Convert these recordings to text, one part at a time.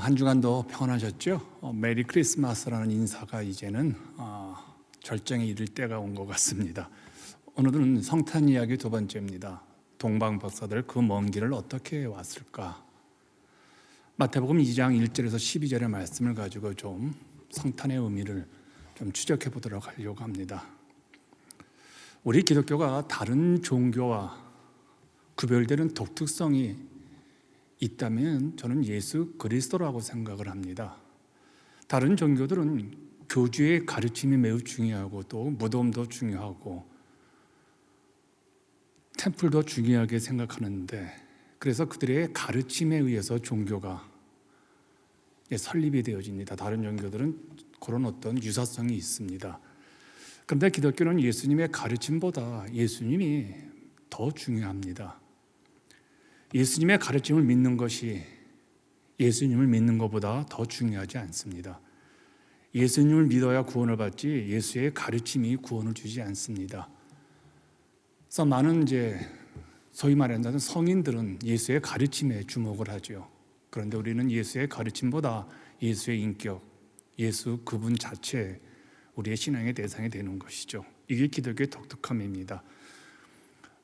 한 주간도 평안하셨죠? 어, 메리 크리스마스라는 인사가 이제는 어, 절정에 이를 때가 온 것 같습니다. 오늘은 성탄 이야기 두 번째입니다. 동방 박사들 그 먼 길을 어떻게 왔을까? 마태복음 2장 1절에서 12절의 말씀을 가지고 좀 성탄의 의미를 좀 추적해 보도록 하려고 합니다. 우리 기독교가 다른 종교와 구별되는 독특성이 있다면 저는 예수 그리스도라고 생각을 합니다. 다른 종교들은 교주의 가르침이 매우 중요하고 또 무덤도 중요하고 템플도 중요하게 생각하는데 그래서 그들의 가르침에 의해서 종교가 설립이 되어집니다. 다른 종교들은 그런 어떤 유사성이 있습니다. 그런데 기독교는 예수님의 가르침보다 예수님이 더 중요합니다. 예수님의 가르침을 믿는 것이 예수님을 믿는 것보다 더 중요하지 않습니다. 예수님을 믿어야 구원을 받지 예수의 가르침이 구원을 주지 않습니다. 그래서 많은 이제 소위 말하는 성인들은 예수의 가르침에 주목을 하죠. 그런데 우리는 예수의 가르침보다 예수의 인격, 예수 그분 자체 우리의 신앙의 대상이 되는 것이죠. 이게 기독교의 독특함입니다.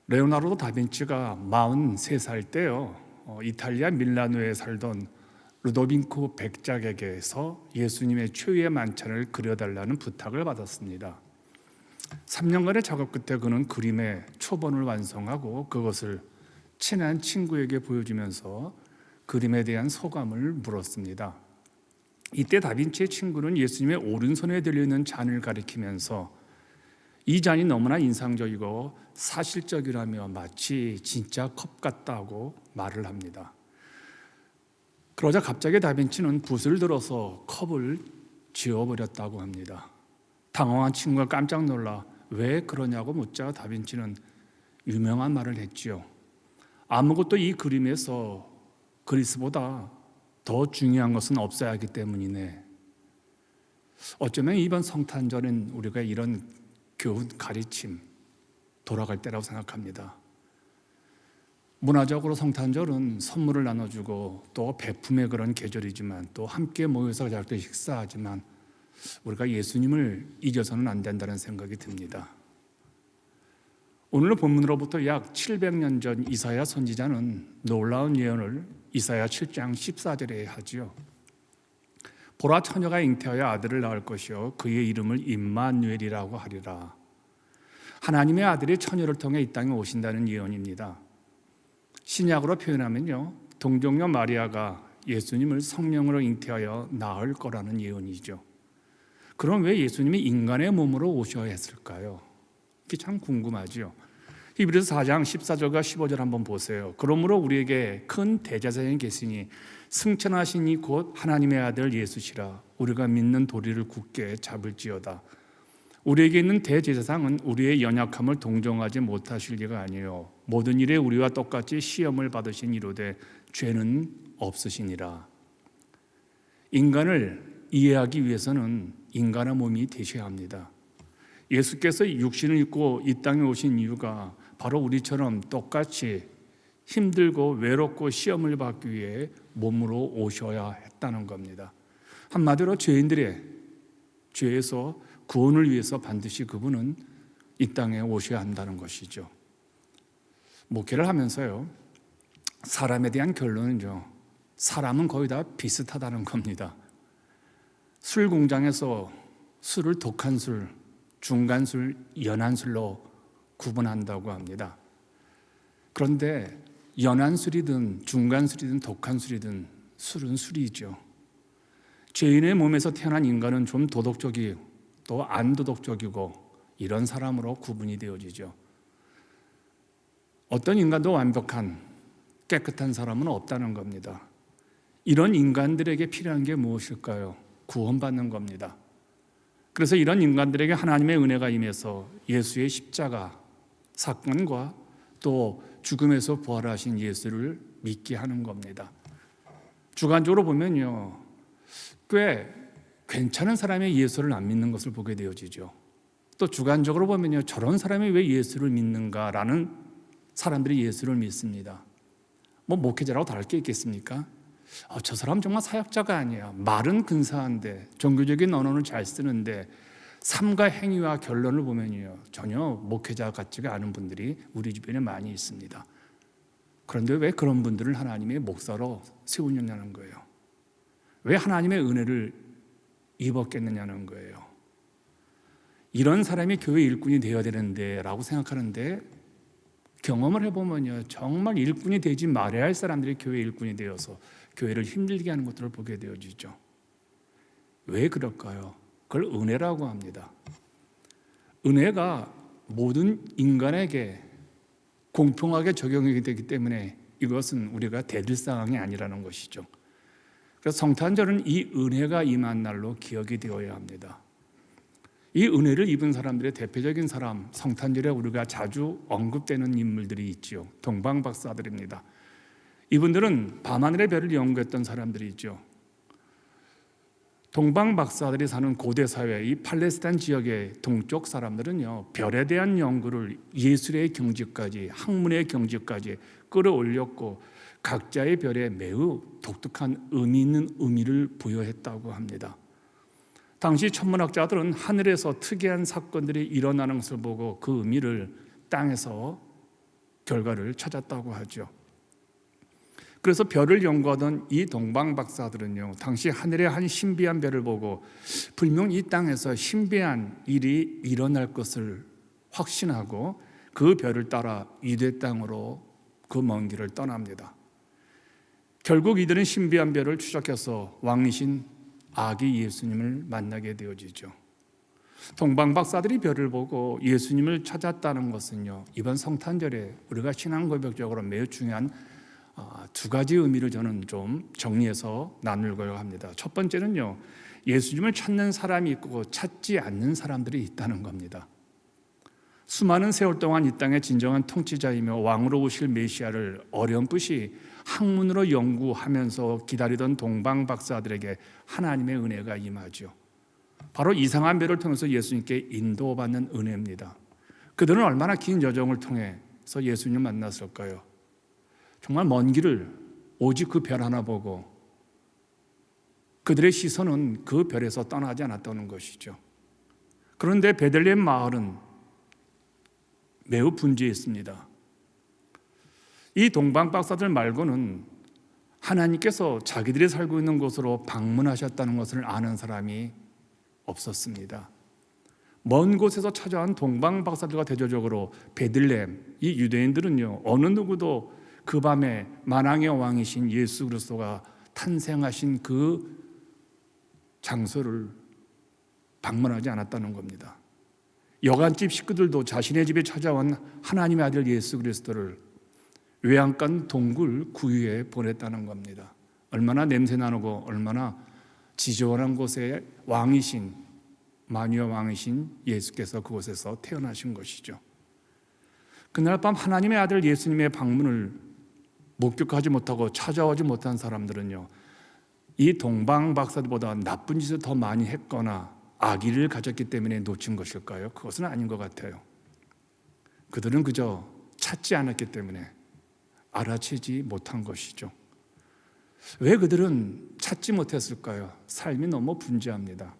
레오나르도 다빈치가 43살 때요. 어, 이탈리아 밀라노에 살던 루도빈코 백작에게서 예수님의 최후의 만찬을 그려달라는 부탁을 받았습니다. 3년간의 작업 끝에 그는 그림의 초본을 완성하고 그것을 친한 친구에게 보여주면서 그림에 대한 소감을 물었습니다. 이때 다빈치의 친구는 예수님의 오른손에 들려있는 잔을 가리키면서 이 잔이 너무나 인상적이고 사실적이라며 마치 진짜 컵 같다고 말을 합니다. 그러자 갑자기 다빈치는 붓을 들어서 컵을 지워버렸다고 합니다. 당황한 친구가 깜짝 놀라 왜 그러냐고 묻자 다빈치는 유명한 말을 했지요. 아무것도 이 그림에서 그리스보다 더 중요한 것은 없어야 하기 때문이네. 어쩌면 이번 성탄절은 우리가 이런 교훈 가르침 돌아갈 때라고 생각합니다. 문화적으로 성탄절은 선물을 나눠주고 또 베품의 그런 계절이지만 또 함께 모여서 자유롭게 식사하지만 우리가 예수님을 잊어서는 안 된다는 생각이 듭니다. 오늘 본문으로부터 약 700년 전 이사야 선지자는 놀라운 예언을 이사야 7장 14절에 하지요. 보라 처녀가 잉태하여 아들을 낳을 것이요 그의 이름을 임마누엘이라고 하리라. 하나님의 아들이 처녀를 통해 이 땅에 오신다는 예언입니다. 신약으로 표현하면요. 동정녀 마리아가 예수님을 성령으로 잉태하여 낳을 거라는 예언이죠. 그럼 왜 예수님이 인간의 몸으로 오셔야 했을까요? 이게 참 궁금하지요. 히브리서 4장 14절과 15절 한번 보세요. 그러므로 우리에게 큰 대제사장이 계시니 승천하신 이 곧 하나님의 아들 예수시라 우리가 믿는 도리를 굳게 잡을지어다. 우리에게 있는 대제사장은 우리의 연약함을 동정하지 못하실 리가 아니요 모든 일에 우리와 똑같이 시험을 받으신 이로되 죄는 없으시니라. 인간을 이해하기 위해서는 인간의 몸이 되셔야 합니다. 예수께서 육신을 입고 이 땅에 오신 이유가 바로 우리처럼 똑같이 힘들고 외롭고 시험을 받기 위해 몸으로 오셔야 했다는 겁니다. 한마디로 죄인들의 죄에서 구원을 위해서 반드시 그분은 이 땅에 오셔야 한다는 것이죠. 목회를 하면서요, 사람에 대한 결론은요, 사람은 거의 다 비슷하다는 겁니다. 술 공장에서 술을 독한 술, 중간 술, 연한 술로 구분한다고 합니다. 그런데 연한 술이든 중간 술이든 독한 술이든 술은 술이죠. 죄인의 몸에서 태어난 인간은 좀 도덕적이고 또 안 도덕적이고 이런 사람으로 구분이 되어지죠. 어떤 인간도 완벽한 깨끗한 사람은 없다는 겁니다. 이런 인간들에게 필요한 게 무엇일까요? 구원받는 겁니다. 그래서 이런 인간들에게 하나님의 은혜가 임해서 예수의 십자가 사건과 또 죽음에서 부활하신 예수를 믿게 하는 겁니다. 주관적으로 보면요. 꽤 괜찮은 사람의 예수를 안 믿는 것을 보게 되어지죠. 또 주관적으로 보면요. 저런 사람이 왜 예수를 믿는가라는 사람들이 예수를 믿습니다. 뭐 목회자라고 다를 게 있겠습니까? 아, 저 사람 정말 사역자가 아니야. 말은 근사한데 종교적인 언어는 잘 쓰는데 삶과 행위와 결론을 보면요 전혀 목회자 같지가 않은 분들이 우리 주변에 많이 있습니다. 그런데 왜 그런 분들을 하나님의 목사로 세우느냐는 거예요. 왜 하나님의 은혜를 입었겠느냐는 거예요. 이런 사람이 교회 일꾼이 되어야 되는데라고 생각하는데 경험을 해보면요 정말 일꾼이 되지 말아야 할 사람들이 교회 일꾼이 되어서 교회를 힘들게 하는 것들을 보게 되어지죠. 왜 그럴까요? 그걸 은혜라고 합니다. 은혜가 모든 인간에게 공평하게 적용이 되기 때문에 이것은 우리가 대들 상황이 아니라는 것이죠. 그래서 성탄절은 이 은혜가 임한 날로 기억이 되어야 합니다. 이 은혜를 입은 사람들의 대표적인 사람, 성탄절에 우리가 자주 언급되는 인물들이 있지요. 동방 박사들입니다. 이분들은 밤하늘의 별을 연구했던 사람들이죠. 동방 박사들이 사는 고대 사회, 이 팔레스타인 지역의 동쪽 사람들은요 별에 대한 연구를 예술의 경지까지, 학문의 경지까지 끌어올렸고 각자의 별에 매우 독특한 의미 있는 의미를 부여했다고 합니다. 당시 천문학자들은 하늘에서 특이한 사건들이 일어나는 것을 보고 그 의미를 땅에서 결과를 찾았다고 하죠. 그래서 별을 연구하던 이 동방 박사들은요, 당시 하늘의 한 신비한 별을 보고 분명 이 땅에서 신비한 일이 일어날 것을 확신하고 그 별을 따라 이대 땅으로 그 먼 길을 떠납니다. 결국 이들은 신비한 별을 추적해서 왕이신 아기 예수님을 만나게 되어지죠. 동방 박사들이 별을 보고 예수님을 찾았다는 것은요, 이번 성탄절에 우리가 신앙 고백적으로 매우 중요한 아, 두 가지 의미를 저는 좀 정리해서 나누려고 합니다. 첫 번째는요, 예수님을 찾는 사람이 있고 찾지 않는 사람들이 있다는 겁니다. 수많은 세월 동안 이 땅의 진정한 통치자이며 왕으로 오실 메시아를 어렴풋이 학문으로 연구하면서 기다리던 동방 박사들에게 하나님의 은혜가 임하죠. 바로 이상한 배를 통해서 예수님께 인도받는 은혜입니다. 그들은 얼마나 긴 여정을 통해서 예수님을 만났을까요? 정말 먼 길을 오직 그 별 하나 보고 그들의 시선은 그 별에서 떠나지 않았다는 것이죠. 그런데 베들레헴 마을은 매우 분주했습니다. 이 동방 박사들 말고는 하나님께서 자기들이 살고 있는 곳으로 방문하셨다는 것을 아는 사람이 없었습니다. 먼 곳에서 찾아온 동방 박사들과 대조적으로 베들레헴 이 유대인들은요 어느 누구도 그 밤에 만왕의 왕이신 예수 그리스도가 탄생하신 그 장소를 방문하지 않았다는 겁니다. 여간집 식구들도 자신의 집에 찾아온 하나님의 아들 예수 그리스도를 외양간 동굴 구유에 보냈다는 겁니다. 얼마나 냄새 나고 얼마나 지저분한 곳에 왕이신 마녀 왕이신 예수께서 그곳에서 태어나신 것이죠. 그날 밤 하나님의 아들 예수님의 방문을 목격하지 못하고 찾아오지 못한 사람들은요, 이 동방 박사들보다 나쁜 짓을 더 많이 했거나 악의를 가졌기 때문에 놓친 것일까요? 그것은 아닌 것 같아요. 그들은 그저 찾지 않았기 때문에 알아채지 못한 것이죠. 왜 그들은 찾지 못했을까요? 삶이 너무 분주합니다.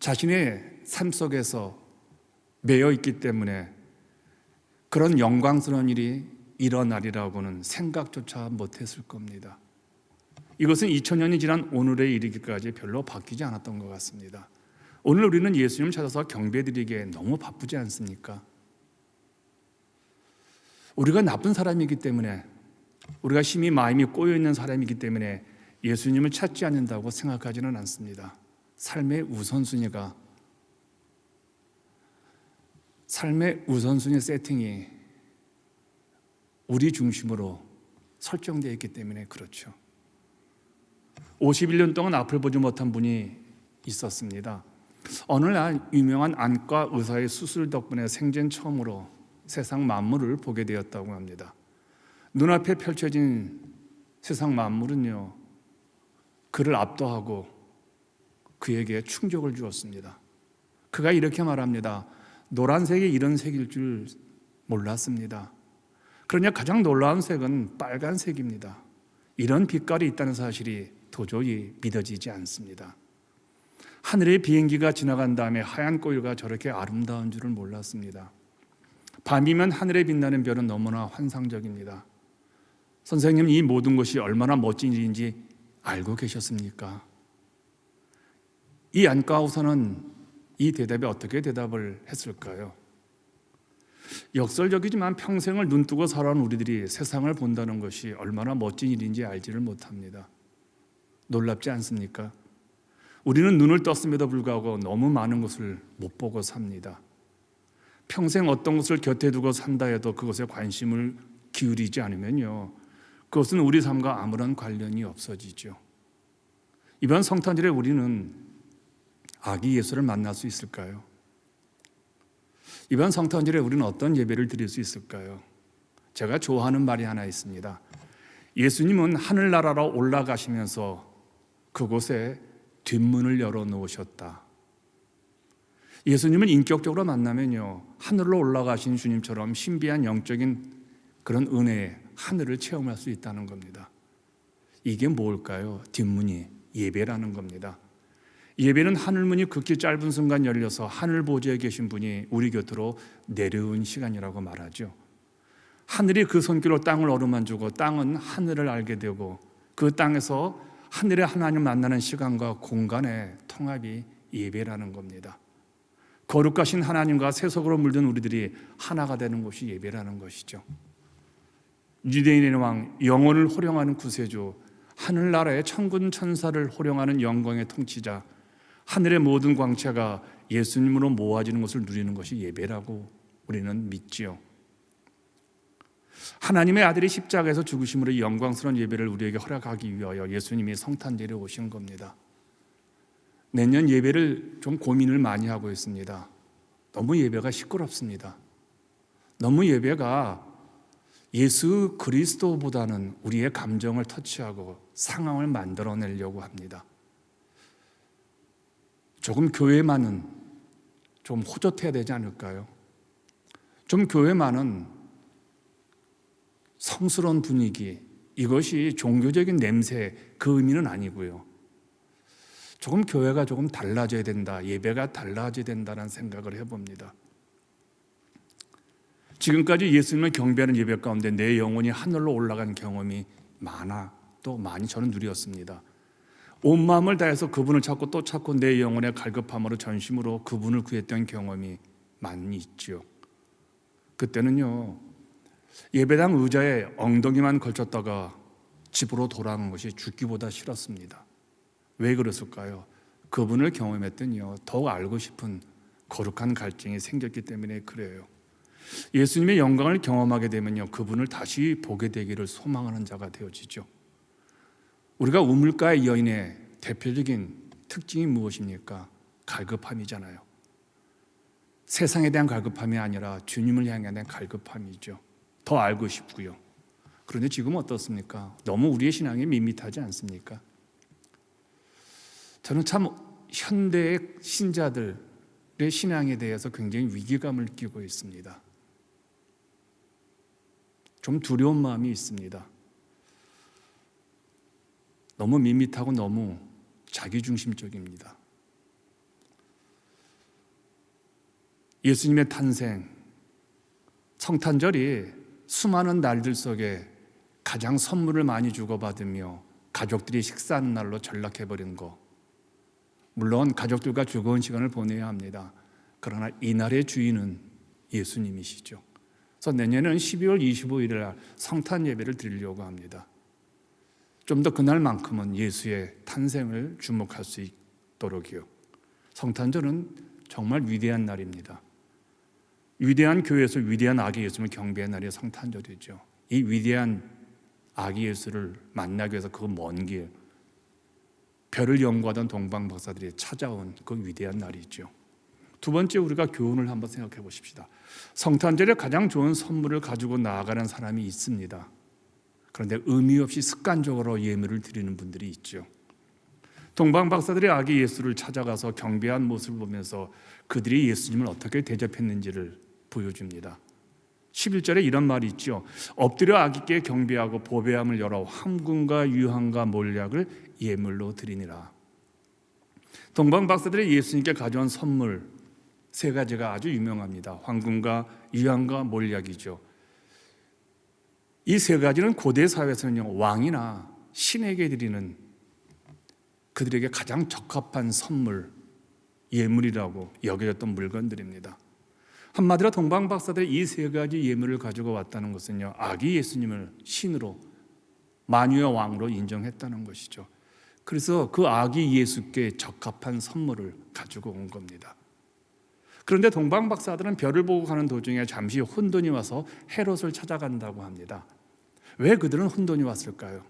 자신의 삶 속에서 매여 있기 때문에 그런 영광스러운 일이 일어나리라고는 생각조차 못했을 겁니다. 이것은 2000년이 지난 오늘에 이르기까지 별로 바뀌지 않았던 것 같습니다. 오늘 우리는 예수님을 찾아서 경배드리기에 너무 바쁘지 않습니까? 우리가 나쁜 사람이기 때문에 우리가 심히 마음이 꼬여 있는 사람이기 때문에 예수님을 찾지 않는다고 생각하지는 않습니다. 삶의 우선순위가 삶의 우선순위 세팅이 우리 중심으로 설정되어 있기 때문에 그렇죠. 51년 동안 앞을 보지 못한 분이 있었습니다. 어느 날 유명한 안과 의사의 수술 덕분에 생전 처음으로 세상 만물을 보게 되었다고 합니다. 눈앞에 펼쳐진 세상 만물은요, 그를 압도하고 그에게 충격을 주었습니다. 그가 이렇게 말합니다. 노란색이 이런 색일 줄 몰랐습니다. 그러냐 가장 놀라운 색은 빨간색입니다. 이런 빛깔이 있다는 사실이 도저히 믿어지지 않습니다. 하늘의 비행기가 지나간 다음에 하얀 꼬리가 저렇게 아름다운 줄을 몰랐습니다. 밤이면 하늘에 빛나는 별은 너무나 환상적입니다. 선생님, 이 모든 것이 얼마나 멋진 일인지 알고 계셨습니까? 이 안과우서는 이 대답에 어떻게 대답을 했을까요? 역설적이지만 평생을 눈뜨고 살아온 우리들이 세상을 본다는 것이 얼마나 멋진 일인지 알지를 못합니다. 놀랍지 않습니까? 우리는 눈을 떴음에도 불구하고 너무 많은 것을 못 보고 삽니다. 평생 어떤 것을 곁에 두고 산다 해도 그것에 관심을 기울이지 않으면요. 그것은 우리 삶과 아무런 관련이 없어지죠. 이번 성탄절에 우리는 아기 예수를 만날 수 있을까요? 이번 성탄절에 우리는 어떤 예배를 드릴 수 있을까요? 제가 좋아하는 말이 하나 있습니다. 예수님은 하늘나라로 올라가시면서 그곳에 뒷문을 열어 놓으셨다. 예수님을 인격적으로 만나면요. 하늘로 올라가신 주님처럼 신비한 영적인 그런 은혜의 하늘을 체험할 수 있다는 겁니다. 이게 뭘까요? 뒷문이 예배라는 겁니다. 예배는 하늘문이 극히 짧은 순간 열려서 하늘 보좌에 계신 분이 우리 곁으로 내려온 시간이라고 말하죠. 하늘이 그 손길로 땅을 어루만지고 땅은 하늘을 알게 되고 그 땅에서 하늘의 하나님 만나는 시간과 공간의 통합이 예배라는 겁니다. 거룩하신 하나님과 세속으로 물든 우리들이 하나가 되는 것이 예배라는 것이죠. 유대인의 왕 영혼을 호령하는 구세주 하늘나라의 천군 천사를 호령하는 영광의 통치자 하늘의 모든 광채가 예수님으로 모아지는 것을 누리는 것이 예배라고 우리는 믿지요. 하나님의 아들이 십자가에서 죽으심으로 영광스러운 예배를 우리에게 허락하기 위하여 예수님이 성탄절에 오신 겁니다. 내년 예배를 좀 고민을 많이 하고 있습니다. 너무 예배가 시끄럽습니다. 너무 예배가 예수 그리스도보다는 우리의 감정을 터치하고 상황을 만들어내려고 합니다. 조금 교회만은 좀 호젓해야 되지 않을까요? 좀 교회만은 성스러운 분위기, 이것이 종교적인 냄새, 그 의미는 아니고요. 조금 교회가 조금 달라져야 된다, 예배가 달라져야 된다는 생각을 해봅니다. 지금까지 예수님을 경배하는 예배 가운데 내 영혼이 하늘로 올라간 경험이 많아, 또 많이 저는 누렸습니다. 온 마음을 다해서 그분을 찾고 또 찾고 내 영혼의 갈급함으로 전심으로 그분을 구했던 경험이 많이 있죠. 그때는요, 예배당 의자에 엉덩이만 걸쳤다가 집으로 돌아가는 것이 죽기보다 싫었습니다. 왜 그랬을까요? 그분을 경험했더니요, 더욱 알고 싶은 거룩한 갈증이 생겼기 때문에 그래요. 예수님의 영광을 경험하게 되면요, 그분을 다시 보게 되기를 소망하는 자가 되어지죠. 우리가 우물가의 여인의 대표적인 특징이 무엇입니까? 갈급함이잖아요. 세상에 대한 갈급함이 아니라 주님을 향해 대한 갈급함이죠. 더 알고 싶고요. 그런데 지금 어떻습니까? 너무 우리의 신앙이 밋밋하지 않습니까? 저는 참 현대의 신자들의 신앙에 대해서 굉장히 위기감을 느끼고 있습니다. 좀 두려운 마음이 있습니다. 너무 밋밋하고 너무 자기중심적입니다. 예수님의 탄생, 성탄절이 수많은 날들 속에 가장 선물을 많이 주고받으며 가족들이 식사하는 날로 전락해버린 거. 물론 가족들과 즐거운 시간을 보내야 합니다. 그러나 이날의 주인은 예수님이시죠. 그래서 내년은 12월 25일 날 성탄 예배를 드리려고 합니다. 좀 더 그날만큼은 예수의 탄생을 주목할 수 있도록이요. 성탄절은 정말 위대한 날입니다. 위대한 교회에서 위대한 아기 예수를 경배한 날이 성탄절이죠. 이 위대한 아기 예수를 만나기 위해서 그 먼 길, 별을 연구하던 동방 박사들이 찾아온 그 위대한 날이죠. 두 번째 우리가 교훈을 한번 생각해 보십시다. 성탄절에 가장 좋은 선물을 가지고 나아가는 사람이 있습니다. 그런데 의미 없이 습관적으로 예물을 드리는 분들이 있죠. 동방 박사들이 아기 예수를 찾아가서 경배한 모습을 보면서 그들이 예수님을 어떻게 대접했는지를 보여줍니다. 11절에 이런 말이 있죠. 엎드려 아기께 경배하고 보배함을 열어 황금과 유황과 몰약을 예물로 드리니라. 동방 박사들이 예수님께 가져온 선물 세 가지가 아주 유명합니다. 황금과 유황과 몰약이죠. 이 세 가지는 고대 사회에서는요 왕이나 신에게 드리는 그들에게 가장 적합한 선물 예물이라고 여겨졌던 물건들입니다. 한마디로 동방 박사들이 이 세 가지 예물을 가지고 왔다는 것은요 아기 예수님을 신으로 만유의 왕으로 인정했다는 것이죠. 그래서 그 아기 예수께 적합한 선물을 가지고 온 겁니다. 그런데 동방 박사들은 별을 보고 가는 도중에 잠시 혼돈이 와서 헤롯을 찾아간다고 합니다. 왜 그들은 혼돈이 왔을까요?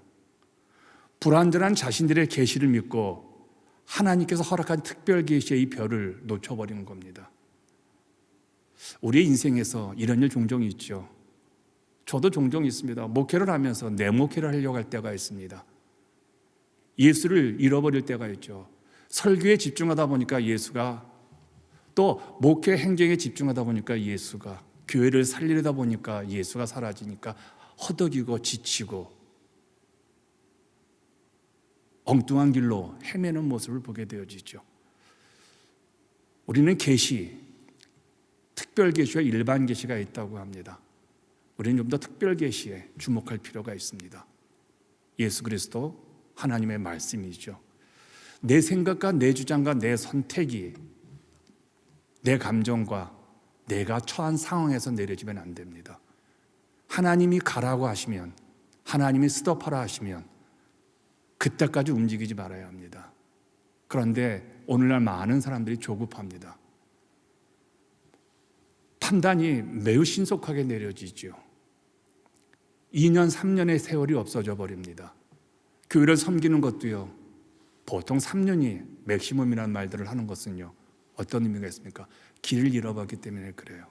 불완전한 자신들의 계시를 믿고 하나님께서 허락한 특별 계시의 이 별을 놓쳐버린 겁니다. 우리의 인생에서 이런 일 종종 있죠. 저도 종종 있습니다. 목회를 하면서 내 목회를 하려고 할 때가 있습니다. 예수를 잃어버릴 때가 있죠. 설교에 집중하다 보니까 예수가 또 목회 행정에 집중하다 보니까 예수가 교회를 살리려다 보니까 예수가 사라지니까 허덕이고 지치고 엉뚱한 길로 헤매는 모습을 보게 되어지죠. 우리는 계시, 특별 계시와 일반 계시가 있다고 합니다. 우리는 좀 더 특별 계시에 주목할 필요가 있습니다. 예수 그리스도 하나님의 말씀이죠. 내 생각과 내 주장과 내 선택이 내 감정과 내가 처한 상황에서 내려지면 안 됩니다. 하나님이 가라고 하시면 하나님이 스톱하라 하시면 그때까지 움직이지 말아야 합니다. 그런데 오늘날 많은 사람들이 조급합니다. 판단이 매우 신속하게 내려지죠. 2년, 3년의 세월이 없어져 버립니다. 교회를 섬기는 것도요, 보통 3년이 맥시멈이라는 말들을 하는 것은요, 어떤 의미가 있습니까? 길을 잃어봤기 때문에 그래요.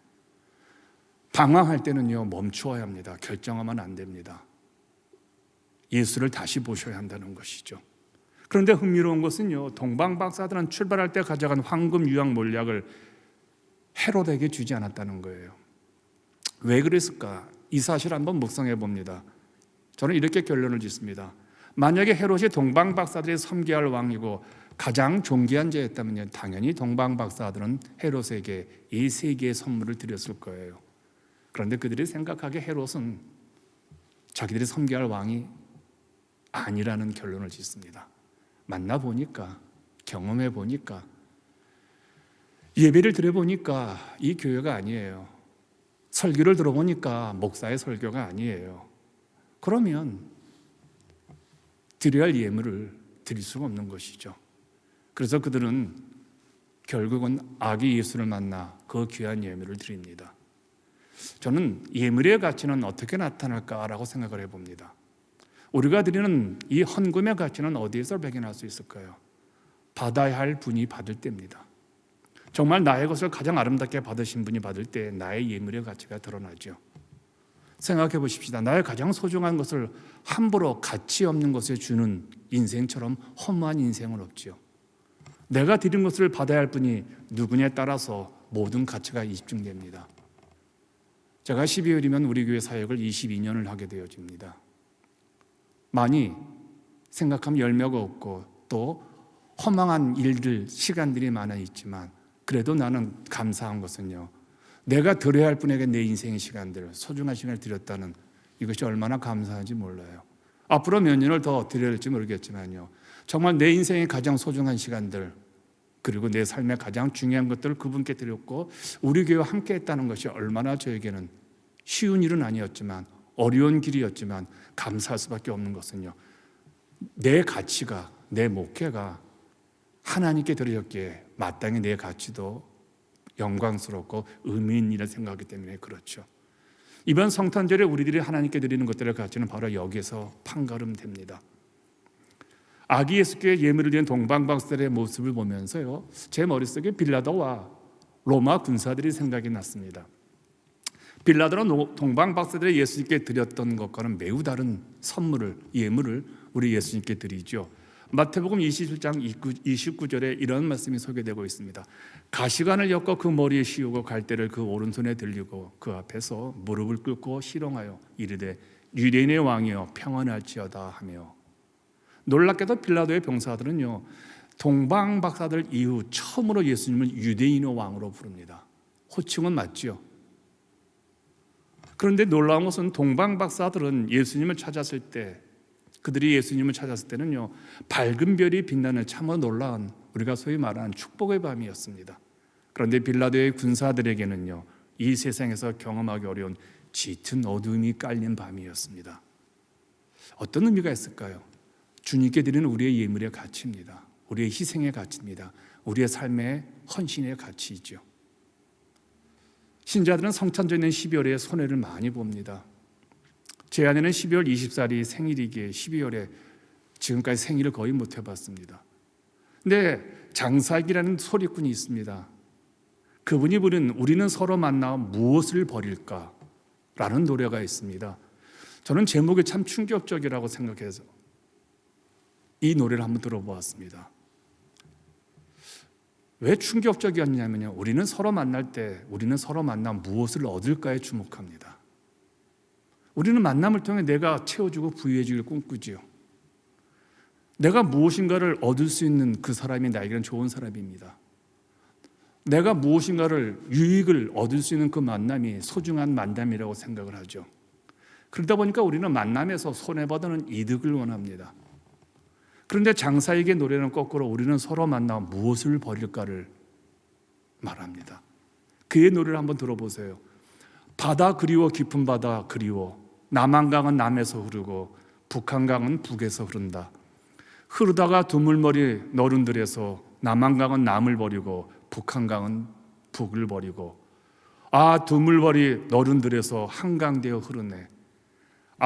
방황할 때는요, 멈추어야 합니다. 결정하면 안 됩니다. 예수를 다시 보셔야 한다는 것이죠. 그런데 흥미로운 것은요, 동방 박사들은 출발할 때 가져간 황금 유황 몰약을 헤롯에게 주지 않았다는 거예요. 왜 그랬을까? 이 사실 한번 묵상해 봅니다. 저는 이렇게 결론을 짓습니다. 만약에 헤롯이 동방 박사들이 섬기할 왕이고 가장 존귀한 자였다면 당연히 동방 박사들은 헤롯에게 이 세 개의 선물을 드렸을 거예요. 그런데 그들이 생각하기에 헤롯은 자기들이 섬기할 왕이 아니라는 결론을 짓습니다. 만나 보니까 경험해 보니까 예배를 드려 보니까 이 교회가 아니에요. 설교를 들어보니까 목사의 설교가 아니에요. 그러면 드려야 할 예물을 드릴 수가 없는 것이죠. 그래서 그들은 결국은 아기 예수를 만나 그 귀한 예물을 드립니다. 저는 예물의 가치는 어떻게 나타날까라고 생각을 해봅니다. 우리가 드리는 이 헌금의 가치는 어디에서 발견할 수 있을까요? 받아야 할 분이 받을 때입니다. 정말 나의 것을 가장 아름답게 받으신 분이 받을 때 나의 예물의 가치가 드러나죠. 생각해 보십시다. 나의 가장 소중한 것을 함부로 가치 없는 것에 주는 인생처럼 허무한 인생은 없지요. 내가 드린 것을 받아야 할 분이 누구냐에 따라서 모든 가치가 입증됩니다. 제가 12월이면 우리 교회 사역을 22년을 하게 되어집니다. 많이 생각하면 열매가 없고 또 허망한 일들, 시간들이 많아 있지만 그래도 나는 감사한 것은요. 내가 드려야 할 분에게 내 인생의 시간들, 소중한 시간을 드렸다는 이것이 얼마나 감사한지 몰라요. 앞으로 몇 년을 더 드려야 할지 모르겠지만요. 정말 내 인생의 가장 소중한 시간들, 그리고 내 삶의 가장 중요한 것들을 그분께 드렸고, 우리 교회와 함께 했다는 것이 얼마나 저에게는 쉬운 일은 아니었지만, 어려운 길이었지만, 감사할 수밖에 없는 것은요. 내 가치가, 내 목회가 하나님께 드렸기에 마땅히 내 가치도 영광스럽고 의미 있는 일을 생각하기 때문에 그렇죠. 이번 성탄절에 우리들이 하나님께 드리는 것들의 가치는 바로 여기에서 판가름됩니다. 아기 예수께 예물을 드린 동방박사들의 모습을 보면서요, 제 머릿속에 빌라도와 로마 군사들이 생각이 났습니다. 빌라도는 동방박사들의 예수님께 드렸던 것과는 매우 다른 선물을 예물을 우리 예수님께 드리죠. 마태복음 27장 29 절에 이런 말씀이 소개되고 있습니다. 가시관을 엮어 그 머리에 씌우고 갈대를 그 오른손에 들리고 그 앞에서 무릎을 꿇고 실ong하여 이르되 유대인의 왕이여 평안할지어다 하며 놀랍게도 빌라도의 병사들은요 동방 박사들 이후 처음으로 예수님을 유대인의 왕으로 부릅니다. 호칭은 맞지요. 그런데 놀라운 것은 동방 박사들은 예수님을 찾았을 때 그들이 예수님을 찾았을 때는요 밝은 별이 빛나는 참으로 놀라운 우리가 소위 말하는 축복의 밤이었습니다. 그런데 빌라도의 군사들에게는요 이 세상에서 경험하기 어려운 짙은 어둠이 깔린 밤이었습니다. 어떤 의미가 있을까요? 주님께 드리는 우리의 예물의 가치입니다. 우리의 희생의 가치입니다. 우리의 삶의 헌신의 가치이죠. 신자들은 성탄절인 12월에 손해를 많이 봅니다. 제 아내는 12월 24일이 생일이기에 12월에 지금까지 생일을 거의 못 해봤습니다. 근데 장사기라는 소리꾼이 있습니다. 그분이 부른 우리는 서로 만나 무엇을 버릴까? 라는 노래가 있습니다. 저는 제목이 참 충격적이라고 생각해서 이 노래를 한번 들어보았습니다. 왜 충격적이었냐면요. 우리는 서로 만날 때 우리는 서로 만나 무엇을 얻을까에 주목합니다. 우리는 만남을 통해 내가 채워주고 부유해지길 꿈꾸지요. 내가 무엇인가를 얻을 수 있는 그 사람이 나에게는 좋은 사람입니다. 내가 무엇인가를 유익을 얻을 수 있는 그 만남이 소중한 만남이라고 생각을 하죠. 그러다 보니까 우리는 만남에서 손해받는 이득을 원합니다. 그런데 장사에게 노래는 거꾸로 우리는 서로 만나 무엇을 버릴까를 말합니다. 그의 노래를 한번 들어보세요. 바다 그리워 깊은 바다 그리워 남한강은 남에서 흐르고 북한강은 북에서 흐른다. 흐르다가 두물머리 너른들에서 남한강은 남을 버리고 북한강은 북을 버리고 아 두물머리 너른들에서 한강되어 흐르네.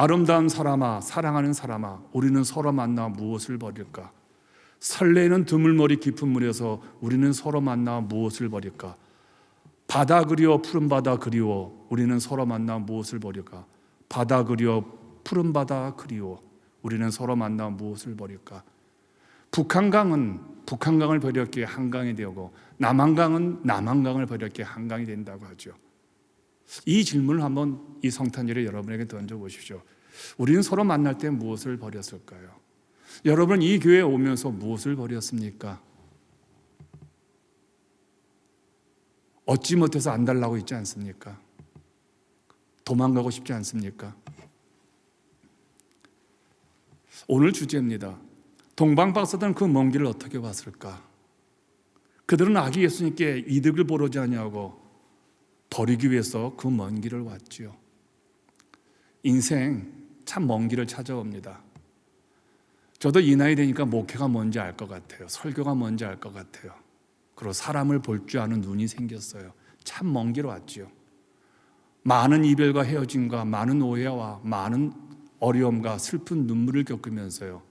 아름다운 사람아 사랑하는 사람아 우리는 서로 만나 무엇을 버릴까? 설레는 드물머리 깊은 물에서 우리는 서로 만나 무엇을 버릴까? 바다 그리워 푸른 바다 그리워 우리는 서로 만나 무엇을 버릴까? 바다 그리워 푸른 바다 그리워 우리는 서로 만나 무엇을 버릴까? 북한강은 북한강을 버렸기에 한강이 되고 남한강은 남한강을 버렸기에 한강이 된다고 하죠. 이 질문을 한번 이 성탄절에 여러분에게 던져 보십시오. 우리는 서로 만날 때 무엇을 버렸을까요? 여러분 이 교회에 오면서 무엇을 버렸습니까? 얻지 못해서 안 달라고 있지 않습니까? 도망가고 싶지 않습니까? 오늘 주제입니다. 동방 박사들은 그 먼 길을 어떻게 왔을까? 그들은 아기 예수님께 이득을 보러지 아니하고 버리기 위해서 그 먼 길을 왔지요. 인생 참 먼 길을 찾아옵니다. 저도 이 나이 되니까 목회가 뭔지 알 것 같아요. 설교가 뭔지 알 것 같아요. 그리고 사람을 볼 줄 아는 눈이 생겼어요. 참 먼 길 왔지요. 많은 이별과 헤어짐과 많은 오해와 많은 어려움과 슬픈 눈물을 겪으면서요.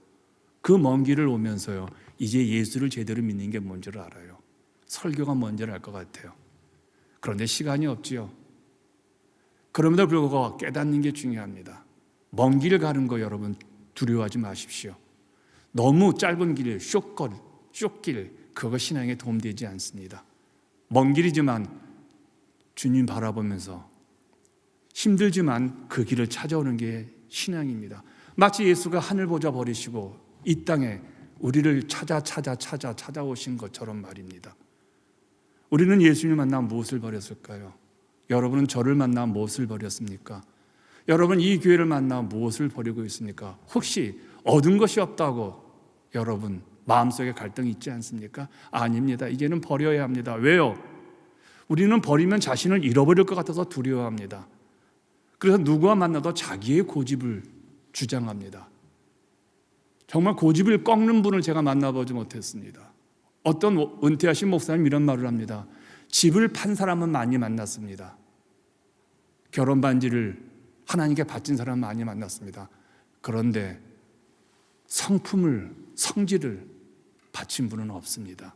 그 먼 길을 오면서요. 이제 예수를 제대로 믿는 게 뭔지를 알아요. 설교가 뭔지를 알 것 같아요. 그런데 시간이 없지요. 그럼에도 불구하고 깨닫는 게 중요합니다. 먼 길 가는 거 여러분 두려워하지 마십시오. 너무 짧은 길, 쇼걸, 쇼길, 그거 신앙에 도움되지 않습니다. 먼 길이지만 주님 바라보면서 힘들지만 그 길을 찾아오는 게 신앙입니다. 마치 예수가 하늘 보자 버리시고 이 땅에 우리를 찾아 찾아 찾아 찾아오신 것처럼 말입니다. 우리는 예수님을 만나 무엇을 버렸을까요? 여러분은 저를 만나 무엇을 버렸습니까? 여러분 이 교회를 만나 무엇을 버리고 있습니까? 혹시 얻은 것이 없다고 여러분 마음속에 갈등이 있지 않습니까? 아닙니다. 이제는 버려야 합니다. 왜요? 우리는 버리면 자신을 잃어버릴 것 같아서 두려워합니다. 그래서 누구와 만나도 자기의 고집을 주장합니다. 정말 고집을 꺾는 분을 제가 만나보지 못했습니다. 어떤 은퇴하신 목사님 이런 말을 합니다. 집을 판 사람은 많이 만났습니다. 결혼 반지를 하나님께 바친 사람 많이 만났습니다. 그런데 성품을 성질을 바친 분은 없습니다.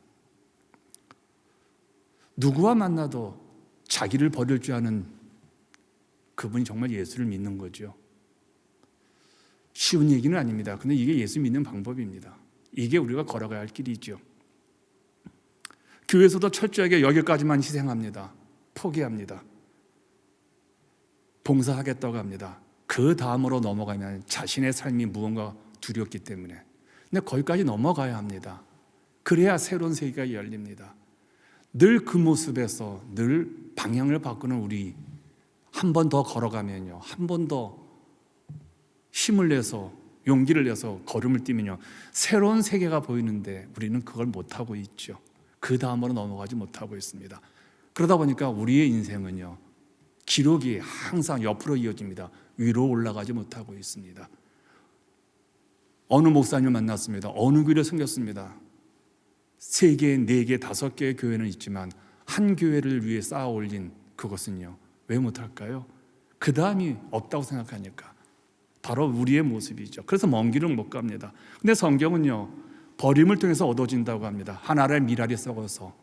누구와 만나도 자기를 버릴 줄 아는 그분이 정말 예수를 믿는 거죠. 쉬운 얘기는 아닙니다. 근데 이게 예수 믿는 방법입니다. 이게 우리가 걸어가야 할 길이죠. 교회에서도 철저하게 여기까지만 희생합니다. 포기합니다. 봉사하겠다고 합니다. 그 다음으로 넘어가면 자신의 삶이 무언가 두렵기 때문에. 근데 거기까지 넘어가야 합니다. 그래야 새로운 세계가 열립니다. 늘 그 모습에서 늘 방향을 바꾸는 우리 한 번 더 걸어가면요. 한 번 더 힘을 내서 용기를 내서 걸음을 뛰면요. 새로운 세계가 보이는데 우리는 그걸 못하고 있죠. 그 다음으로 넘어가지 못하고 있습니다. 그러다 보니까 우리의 인생은요. 기록이 항상 옆으로 이어집니다. 위로 올라가지 못하고 있습니다. 어느 목사님을 만났습니다. 어느 교회를 생겼습니다. 세 개, 네 개, 다섯 개의 교회는 있지만 한 교회를 위해 쌓아 올린 그것은요. 왜 못할까요? 그 다음이 없다고 생각하니까. 바로 우리의 모습이죠. 그래서 먼 길은 못 갑니다. 근데 성경은요. 버림을 통해서 얻어진다고 합니다. 하나의 미랄이 썩어서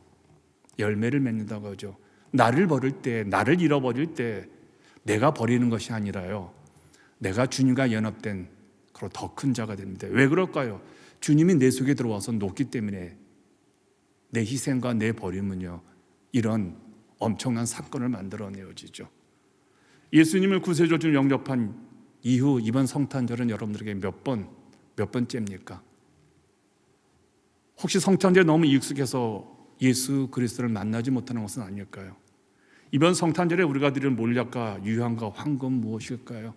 열매를 맺는다고 하죠. 나를 버릴 때, 나를 잃어버릴 때 내가 버리는 것이 아니라요. 내가 주님과 연합된 그로 더큰 자가 됩니다. 왜 그럴까요? 주님이 내 속에 들어와서 녹기 때문에 내 희생과 내 버림은요. 이런 엄청난 사건을 만들어내어지죠. 예수님을 구세주로 영접한 이후 이번 성탄절은 여러분들에게 몇 번, 몇 번째입니까? 혹시 성탄절에 너무 익숙해서 예수 그리스도를 만나지 못하는 것은 아닐까요? 이번 성탄절에 우리가 드리는 몰약과 유향과 황금 무엇일까요?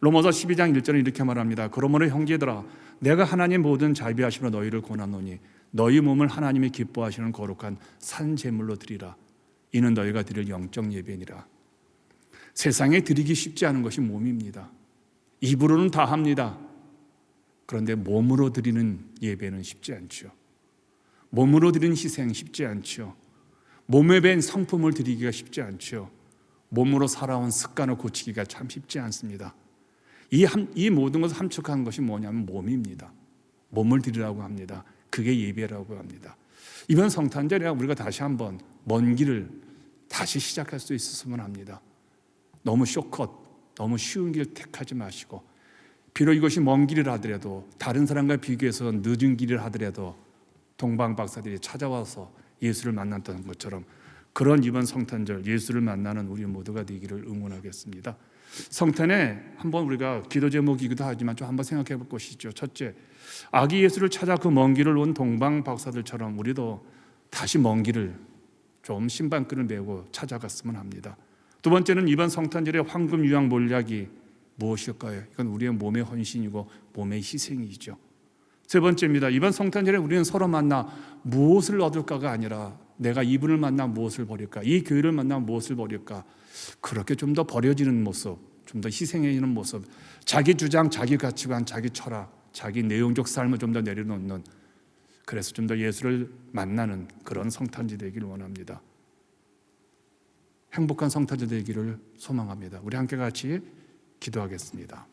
로마서 12장 1절은 이렇게 말합니다. 그러므로 형제들아 내가 하나님 모든 자비하심으로 너희를 권하노니 너희 몸을 하나님이 기뻐하시는 거룩한 산 제물로 드리라. 이는 너희가 드릴 영적 예배니라. 세상에 드리기 쉽지 않은 것이 몸입니다. 입으로는 다 합니다. 그런데 몸으로 드리는 예배는 쉽지 않죠. 몸으로 드리는 희생 쉽지 않죠. 몸에 밴 성품을 드리기가 쉽지 않죠. 몸으로 살아온 습관을 고치기가 참 쉽지 않습니다. 이, 함, 이 모든 것을 함축한 것이 뭐냐면 몸입니다. 몸을 드리라고 합니다. 그게 예배라고 합니다. 이번 성탄절에 우리가 다시 한번 먼 길을 다시 시작할 수 있었으면 합니다. 너무 쇼컷, 너무 쉬운 길 택하지 마시고 비록 이것이 먼 길을 하더라도 다른 사람과 비교해서 늦은 길을 하더라도 동방 박사들이 찾아와서 예수를 만났던 것처럼 그런 이번 성탄절 예수를 만나는 우리 모두가 되기를 응원하겠습니다. 성탄에 한번 우리가 기도 제목이기도 하지만 좀 한번 생각해 볼 것이죠. 첫째, 아기 예수를 찾아 그 먼 길을 온 동방 박사들처럼 우리도 다시 먼 길을 좀 신발끈을 메고 찾아갔으면 합니다. 두 번째는 이번 성탄절의 황금 유황 몰약이 무엇일까요? 이건 우리의 몸의 헌신이고 몸의 희생이죠. 세 번째입니다. 이번 성탄절에 우리는 서로 만나 무엇을 얻을까가 아니라 내가 이분을 만나 무엇을 버릴까? 이 교회를 만나 무엇을 버릴까? 그렇게 좀 더 버려지는 모습, 좀 더 희생해지는 모습, 자기 주장, 자기 가치관, 자기 철학, 자기 내용적 삶을 좀 더 내려놓는 그래서 좀 더 예수를 만나는 그런 성탄절 되기를 원합니다. 행복한 성탄절 되기를 소망합니다. 우리 함께 같이 기도하겠습니다.